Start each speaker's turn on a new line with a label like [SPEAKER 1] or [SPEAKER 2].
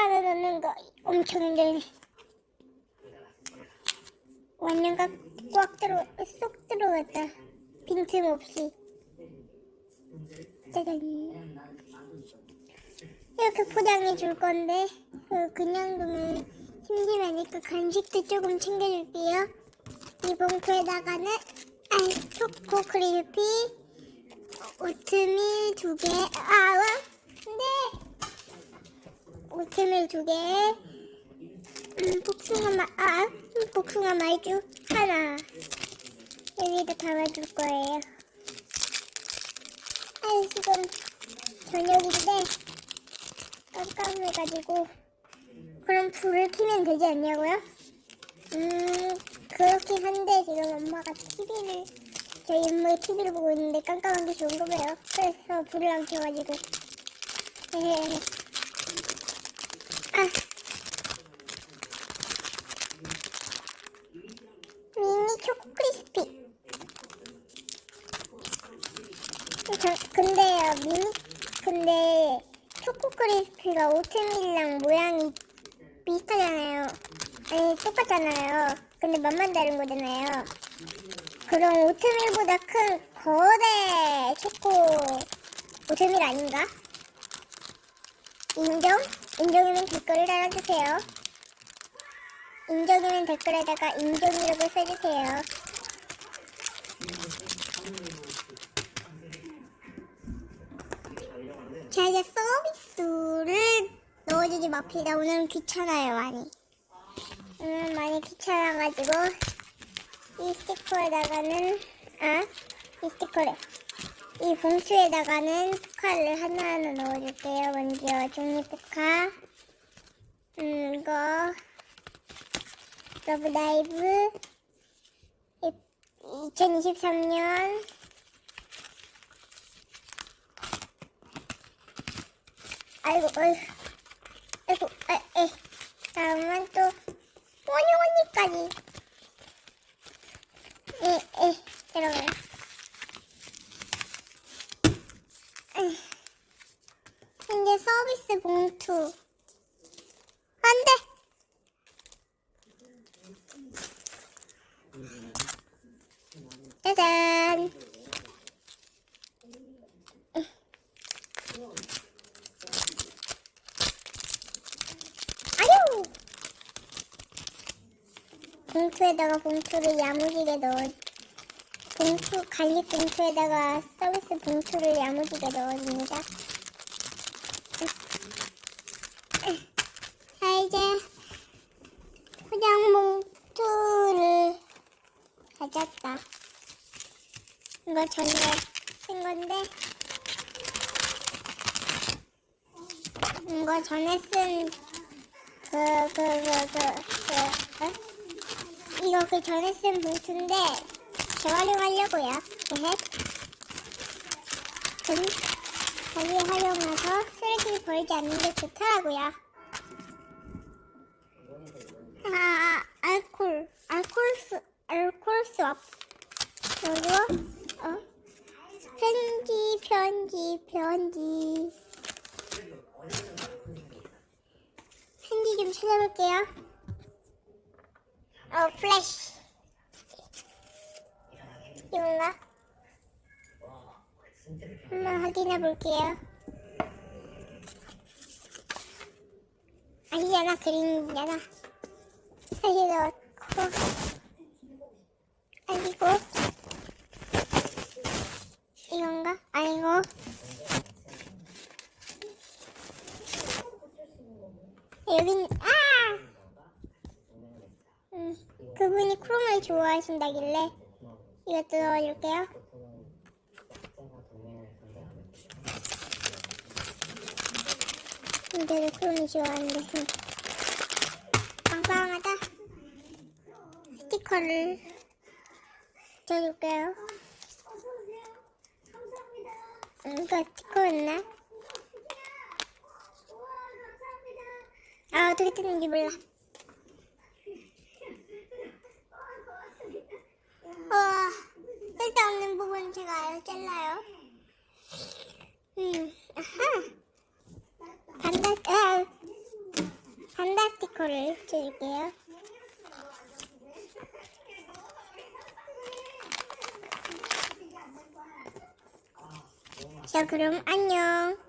[SPEAKER 1] 하나 넣는 거 엄청 힘들네. 완전 꽉, 꽉 들어, 쏙 들어갔다. 빈틈 없이. 짜잔. 이렇게 포장해 줄 건데, 어, 그냥 두면 심심하니까 간식도 조금 챙겨줄게요. 이 봉투에다가는, 아이, 초코 크리스피, 오트밀 두 개, 아, 와, 네. 오트밀 두 개, 음, 복숭아 마, 아, 음, 복숭아 말주 하나. 여기다 담아줄 거예요. 아, 지금 저녁인데 깜깜해가지고 그럼 불을 켜면 되지 않냐고요? 음, 그렇긴 한데 지금 엄마가 TV를 저희 엄마가 TV를 보고 있는데 깜깜한 게 좋은가 봐요. 그래서 불을 안 켜가지고. 아. 미니 초코 크리스피. 저, 근데요, 미니, 근데 초코 크리스피가 오트밀랑 모양이 비슷하잖아요. 아니, 똑같잖아요. 근데 맛만 다른 거잖아요. 그럼 오트밀보다 큰 거대 초코 오트밀 아닌가? 인정? 인정이면 댓글을 달아주세요. 인정이면 댓글에다가 인정이라고 써주세요. 자 이제 서비스를 넣어주지 맙시다. 오늘은 귀찮아요 많이. 오늘 많이 귀찮아가지고 이 스티커에다가는 아 이 스티커래. 이 봉투에다가는 포카를 하나하나 넣어줄게요. 먼저 종이 포카. 음 이거. 러브라이브. 2023년. 아이고 어이 아이고 아, 에 다음은 또 원이 언니까지 에에 들어가요 에이, 이제 서비스 봉투 안 돼 짜잔 아유! 봉투에다가 봉투를 야무지게 넣어 봉투 갈릭 봉투에다가 서비스 봉투를 야무지게 넣어줍니다. 자 이제 포장 봉투를 가졌다. 이거 전에 쓴 건데 이거 전에 쓴 그, 그, 그, 그, 그, 어? 이거 그 전에 쓴 봉투인데, 재활용하려고요. 쓰레기 버리지 않는 게 좋더라고요. 아, 알콜, 알콜 수, 알콜 수업. 그리고, 어? 편지, 편지, 편지. 편지 좀 찾아볼게요. 어, 플래시. 이건가? 한번 확인해 볼게요. 아니잖아, 그림이잖아. 다시 넣고. 아니고. 이건가? 아니고. 여긴, 아! 음, 그분이 크롬을 좋아하신다길래 이것도 넣어줄게요. 근데 크롬이 좋아하는데 음. 빵빵하다. 스티커를 붙여줄게요. 음, 이거 스티커였나? 아, 어떻게 뜯는지 몰라. 어, 쓸데없는 부분 제가 잘라요. 음, 아하. 아, 스티커를 붙여줄게요. 자, 그럼 안녕.